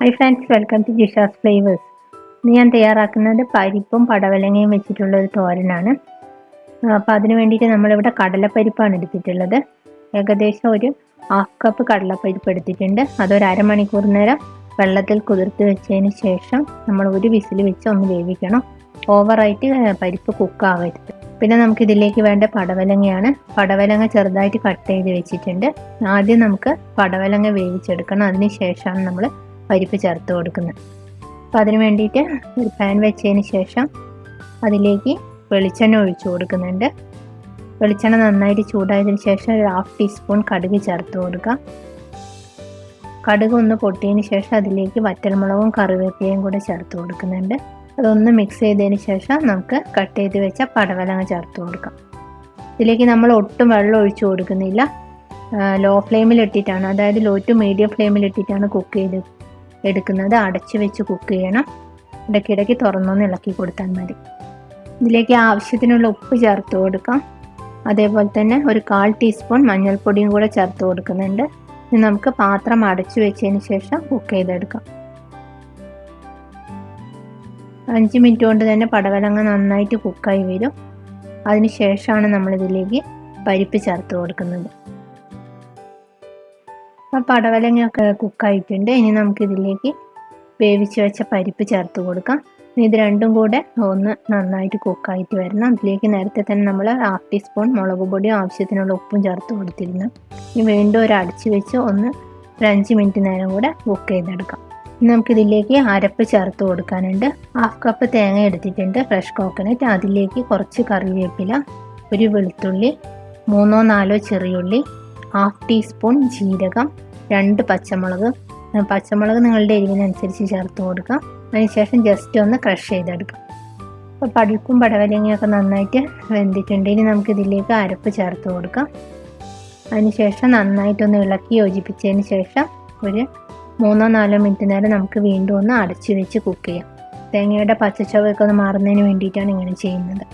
Hi friends welcome to Jisha's flavours ഇന്ന് ഞാൻ തയ്യാറാക്കുന്നത് പരിപ്പും പടവലങ്ങയും വെച്ചിട്ടുള്ള ഒരു തോരനാണ്. അപ്പോൾ അതിന് വേണ്ടിയിട്ട് നമ്മളിവിടെ കടലപ്പരിപ്പാണ് എടുത്തിട്ടുള്ളത്. ഏകദേശം ഒരു ഹാഫ് കപ്പ് കടലപ്പരിപ്പ് എടുത്തിട്ടുണ്ട്. അതൊരു അരമണിക്കൂർ നേരം വെള്ളത്തിൽ കുതിർത്ത് വെച്ചതിന് ശേഷം നമ്മൾ ഒരു വിസിൽ വെച്ച് ഒന്ന് വേവിക്കണം. ഓവറായിട്ട് പരിപ്പ് കുക്കാവരുത് പിന്നെ നമുക്ക് ഇതിലേക്ക് വേണ്ട പടവലങ്ങയാണ്. പടവലങ്ങ ചെറുതായിട്ട് കട്ട് ചെയ്ത് വെച്ചിട്ടുണ്ട്. ആദ്യം നമുക്ക് പടവലങ്ങ വേവിച്ചെടുക്കണം. അതിന് ശേഷമാണ് നമ്മൾ പരിപ്പ് ചേർത്ത് കൊടുക്കുന്നത് അപ്പോൾ അതിന് വേണ്ടിയിട്ട് ഒരു പാൻ വെച്ചതിന് ശേഷം അതിലേക്ക് വെളിച്ചെണ്ണ ഒഴിച്ച് കൊടുക്കുന്നുണ്ട്. വെളിച്ചെണ്ണ നന്നായിട്ട് ചൂടായതിന് ശേഷം ഒരു ഹാഫ് ടീസ്പൂൺ കടുക് ചേർത്ത് കൊടുക്കാം കടുക് ഒന്ന് പൊട്ടിയതിന് ശേഷം അതിലേക്ക് വറ്റൽമുളകും കറിവേപ്പിലയും കൂടെ ചേർത്ത് കൊടുക്കുന്നുണ്ട്. അതൊന്ന് മിക്സ് ചെയ്തതിന് ശേഷം നമുക്ക് കട്ട് ചെയ്ത് വെച്ച പടവലങ്ങ ചേർത്ത് കൊടുക്കാം. ഇതിലേക്ക് നമ്മൾ ഒട്ടും വെള്ളം ഒഴിച്ചു കൊടുക്കുന്നില്ല. ലോ ഫ്ലെയിമിൽ ഇട്ടിട്ടാണ്. അതായത് ലോ ടു മീഡിയം ഫ്ലെയിമിൽ ഇട്ടിട്ടാണ് കുക്ക് ചെയ്ത് എടുക്കുന്നത് അടച്ചു വെച്ച് കുക്ക് ചെയ്യണം. ഇടയ്ക്കിടയ്ക്ക് തുറന്നൊന്ന് ഇളക്കി കൊടുത്താൽ മതി. ഇതിലേക്ക് ആവശ്യത്തിനുള്ള ഉപ്പ് ചേർത്ത് കൊടുക്കാം. അതേപോലെ തന്നെ ഒരു കാൽ ടീസ്പൂൺ മഞ്ഞൾപ്പൊടിയും കൂടെ ചേർത്ത് കൊടുക്കുന്നുണ്ട്. ഇനി നമുക്ക് പാത്രം അടച്ചു വെച്ചതിന് ശേഷം കുക്ക് ചെയ്തെടുക്കാം. അഞ്ച് മിനിറ്റ് കൊണ്ട് തന്നെ പടവലങ്ങ നന്നായിട്ട് കുക്കായി വരും. അതിന് ശേഷമാണ് നമ്മളിതിലേക്ക് പരിപ്പ് ചേർത്ത് കൊടുക്കുന്നത്. ആ പടവലങ്ങയൊക്കെ കുക്കായിട്ടുണ്ട്. ഇനി നമുക്കിതിലേക്ക് വേവിച്ച് വെച്ച പരിപ്പ് ചേർത്ത് കൊടുക്കാം. ഇത് രണ്ടും കൂടെ ഒന്ന് നന്നായിട്ട് കുക്കായിട്ട് വരണം. അതിലേക്ക് നേരത്തെ തന്നെ നമ്മൾ ഹാഫ് ടീസ്പൂൺ മുളക് പൊടിയും ആവശ്യത്തിനുള്ള ഉപ്പും ചേർത്ത് കൊടുത്തിരുന്നു. ഇനി വീണ്ടും ഒരു അടച്ച് വെച്ച് ഒന്ന് ഒരു അഞ്ച് മിനിറ്റ് നേരം കൂടെ കുക്ക് ചെയ്തെടുക്കാം. നമുക്കിതിലേക്ക് അരപ്പ് ചേർത്ത് കൊടുക്കാനുണ്ട്. ഹാഫ് കപ്പ് തേങ്ങ എടുത്തിട്ടുണ്ട്. ഫ്രഷ് കോക്കനട്ട് അതിലേക്ക് കുറച്ച് കറിവേപ്പില ഒരു വെളുത്തുള്ളി മൂന്നോ നാലോ ചെറിയുള്ളി ഹാഫ് ടീസ്പൂൺ ജീരകം രണ്ട് പച്ചമുളക്. പച്ചമുളക് നിങ്ങളുടെ എരിവിനനുസരിച്ച് ചേർത്ത് കൊടുക്കാം അതിനുശേഷം ജസ്റ്റ് ഒന്ന് ക്രഷ് ചെയ്തെടുക്കാം അപ്പോൾ പടുക്കും പടവലങ്ങയൊക്കെ നന്നായിട്ട് വെന്തിട്ടുണ്ട്. ഇനി നമുക്ക് ഇതിലേക്ക് അരപ്പ് ചേർത്ത് കൊടുക്കാം. അതിനുശേഷം നന്നായിട്ടൊന്ന് ഇളക്കി യോജിപ്പിച്ചതിന് ശേഷം ഒരു മൂന്നോ നാലോ മിനിറ്റ് നേരം നമുക്ക് വീണ്ടും ഒന്ന് അടച്ചു വെച്ച് കുക്ക് ചെയ്യാം. തേങ്ങയുടെ പച്ചച്ചവയൊക്കെ ഒന്ന് മാറുന്നതിന് വേണ്ടിയിട്ടാണ് ഇങ്ങനെ ചെയ്യുന്നത്.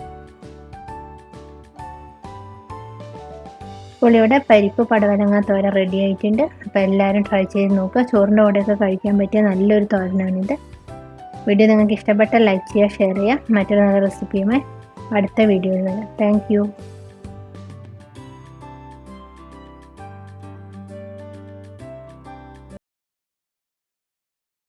ഇവിടെ പരിപ്പ് പടവലങ്ങ തോര റെഡി ആയിട്ടുണ്ട്. അപ്പോൾ എല്ലാവരും ട്രൈ ചെയ്ത് നോക്കുക. ചോറിന്റെ കൂടെയൊക്കെ കഴിക്കാൻ പറ്റിയ നല്ലൊരു തോരനാണിത്. വീഡിയോ നിങ്ങൾക്ക് ഇഷ്ടപ്പെട്ട ലൈക്ക് ചെയ്യുക ഷെയർ ചെയ്യുക. മറ്റൊരു നല്ല റെസിപ്പിയുമായി അടുത്ത വീഡിയോയിൽ വരാം. താങ്ക്